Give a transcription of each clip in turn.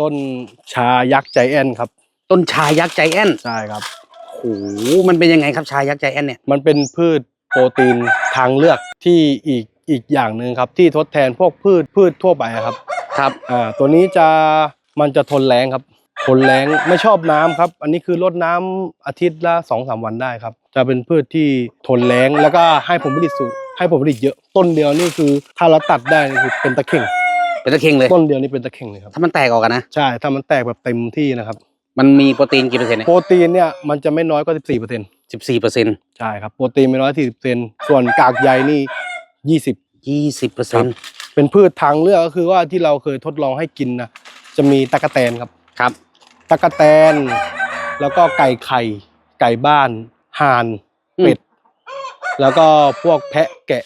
ต้นชายักษ์ใจแอนครับ ต้นชายักษ์ใจแอนใช่ครับโอ้โหมันเป็นยังไงครับชายักษ์ใจแอนเนี่ยมันเป็นพืชโปรตีนทางเลือกที่อีกอีกอย่างหนึ่งครับ ที่ทดแทนพวกพืชพืชทั่วไปอะครับครับอ่าตัวนี้จะมันจะทนแรงครับ ทนแรงไม่ชอบน้ำครับ อันนี้คือรดน้ำอาทิตย์ละสองสามวันได้ครับ จะเป็นพืชที่ทนแรงแล้วก็ให้ผลผลิตสูงให้ผลผลิตเยอะต้นเดียวนี่คือถ้าเราตัดได้นี่คือเป็นตะเข่ง เป็นตะเข่งเลย ต้นเดียวนี่เป็นตะเข่งเลยครับ ถ้ามันแตกออกกันนะ ใช่ ถ้ามันแตกแบบเต็มที่นะครับ มันมีโปรตีนกี่เปอร์เซ็นต์เนี่ยโปรตีนเนี่ยมันจะไม่น้อยกว่า 14เปอร์เซ็นต์สิบสี่เปอร์เซ็นต์ใช่ครับ โปรตีนไม่น้อยที่10เปอร์เซ็นต์ส่วนกากใยนี่ยี่สิบยี่สิบเปอร์เซ็นต์เป็นพืชทางเลือกก็คือว่าที่เราเคยทดลองให้กินนะจะมีตะกะแตนครับ ครับ ตะกะแตน แล้วก็ไก่ไข่ ไก่บ้าน ห่านอืมเป็ด แล้วก็พวกแพะแกะ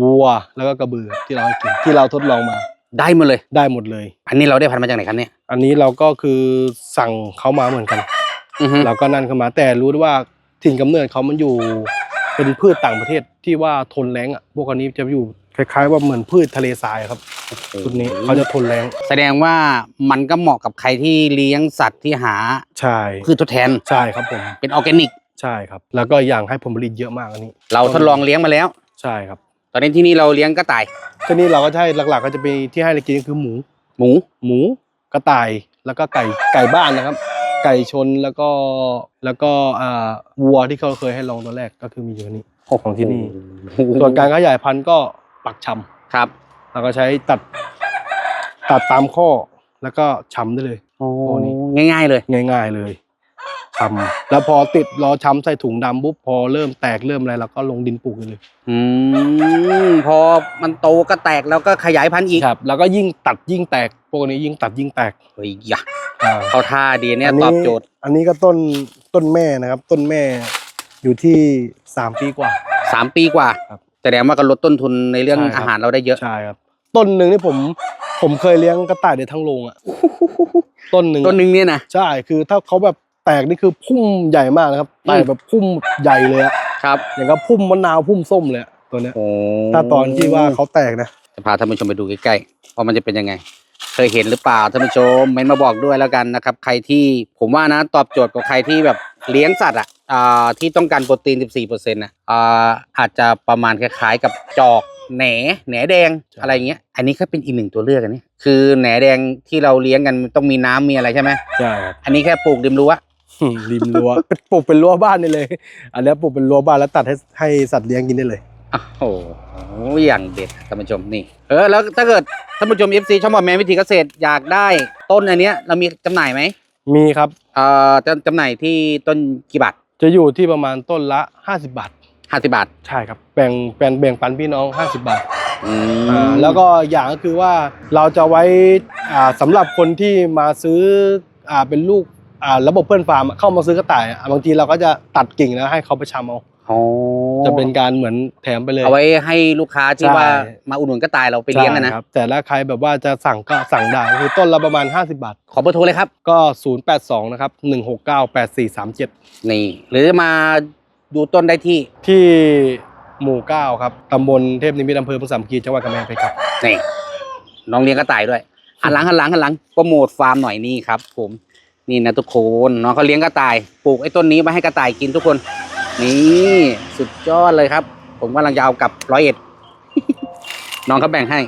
วัว แล้วก็กระบือที่เราให้กินที่เราทดลองมา ได้หมดเลย ได้หมดเลย อันนี้เราได้พันธุ์มาจากไหนครับเนี่ย อันนี้เราก็คือสั่งเขามาเหมือนกันอือฮึ เราก็นั่นเข้ามาแต่รู้ว่าถิ่นกำเนิดเขามันอยู่ เป็นพืชต่างประเทศที่ว่าทนแรงอะพวกอันนี้จะอยู่คล้าย ๆ ว่าเหมือนพืชทะเลทรายครับชุดนี้เขาจะทนแรงแสดงว่ามันก็เหมาะกับใครที่เลี้ยงสัตว์ที่หาใช่พืชทดแทนใช่ครับผมเป็นออร์แกนิก ใช่ครับ แล้วก็อย่างให้ผลผลิตเยอะมากอันนี้เราทดลองเลี้ยงมาแล้ว ใช่ครับ ตอนนี้ที่นี่เราเลี้ยงกระต่ายทีนี้เราก็ใช่หลักๆ ก็จะเป็นที่ให้เรากินก็คือหมู หมู หมูกระต่ายแล้วก็ไก่ไก่บ้านนะครับ ไก่ชนแล้วก็แล้วก็อ่าวัวที่เขาเคยให้ลองตัวแรกก็คือมีอยู่นี้ของที่นี่ส่วนการขยายพันธุ์ก็ปักชำครับเราก็ใช้ตัดตัดตามข้อแล้วก็ชำได้เลยโอ้ตัวนี้ง่ายๆเลย ง่าย ๆเลย ชำแล้วพอติดรอชำใส่ถุงดำปุ๊บพอเริ่มแตกเริ่มอะไรเราก็ลงดินปลูกเลยอืมพอมันโตก็แตกแล้วก็ขยายพันธุ์อีกครับ แล้วก็ยิ่งตัดยิ่งแตกพวกนี้ยิ่งตัดยิ่งแตกเฮ้ยยะอ่าเขาท่าดีเนี่ยอันนี้ตอบโจทย์ อันนี้ก็ต้นต้นแม่นะครับ ต้นแม่อยู่ที่สามปีกว่าสามปีกว่าครับแสดงว่าก็ลดต้นทุนในเรื่องใช่ครับอาหารเราได้เยอะใช่ครับต้นหนึ่งนี่ผมผมเคยเลี้ยงกระต่ายได้ทั้งโรงอะต้นหนึ่งต้นหนึงเนี่ยนะใช่คือถ้าเขาแบบแต กนี่คือพุ่มใหญ่มากนะครับอืมแตกแบบพุ่มใหญ่เลยอะครับอย่างกับพุ่มมะนาวพุ่มส้มเลยอะตัวเนี้ยโอ้ถ้าตอนที่ว่าเขาแตกนะจะพาท่านผู้ชมไปดูใกล้ๆว่ามันจะเป็นยังไง เคยเห็นหรือเปล่าท่านผู้ชมเม้นมาบอกด้วยแล้วกันนะครับ ใครที่ผมว่านะตอบโจทย์กับใครที่แบบเลี้ยงสัตว์อะอ่าที่ต้องการโปรตีน 14%นะอ่าอาจจะประมาณคล้ายๆกับจอกแหนแหนแดงใช่อะไรเงี้ย อันนี้ก็เป็นอีกหนึ่งตัวเลือกอันนี้ คือแหนแดงที่เราเลี้ยงกันมันต้องมีน้ำมีอะไรใช่ไหมใช่ครับอันนี้แค่ปลูกริมรั้วอืม ริมรั้วเป็นปลูกเป็นรั้วบ้านนี่เลย อันเนี้ยปลูกเป็นรั้วบ้านแล้วตัดให้ให้สัตว์เลี้ยงกินได้เลยโอ้โหอย่างเด็ดท่านผู้ชมนี่ เออแล้วถ้าเกิดท่านผู้ชม FC ช่องบอมแมนวิธีเกษตรอยากได้ต้นอันเนี้ยเรามีจำหน่ายไหมมีครับเอ่อจะจำหน่ายที่ต้นกี่บาทจะอยู่ที่ประมาณต้นละ 50 บาทห้าสิบาท ใช่ครับแบ่งแบ่งแบ่งปันพี่น้อง 50 บาทอืมอ่าแล้วก็อย่างก็คือว่าเราจะไว้อ่าสำหรับคนที่มาซื้ออ่าเป็นลูกอ่า ระบบเพื่อนฟาร์มอะเข้ามาซื้อกระต่ายอะบางทีเราก็จะตัดกิ่งแล้วให้เขาไปชำเอาอ๋อจะเป็นการเหมือนแถมไปเลย เอาไว้ให้ลูกค้าที่ใช่ว่ามาอุดหนุนกระต่ายเราไปเลี้ยงกันนะใช่ครับแต่ถ้าใครแบบว่าจะสั่งก็สั่งได้คือต้นละประมาณ 50 บาท ขอเบอร์โทรเลยครับ ก็ 082 นะครับ 169 8437 นี่ หรือมาดูต้นได้ที่ที่หมู่ 9 ครับตำบลเทพนิมิตรอำเภอพระสามกีจังหวัดกำแพงเพชรครับนี่น้องเลี้ยงกระต่ายด้วยหันหลังหันหลังหันหลังโปรโมทฟาร์มหน่อยนี่ครับผม นี่นะทุกคนน้องเขาเลี้ยงกระต่าย ปลูกไอ้ต้นนี้มาให้กระต่ายกินทุกคน นี่สุดยอดเลยครับ ผมกำลังจะเอากลับร้อยเอ็ดน้องเขาแบ่งให้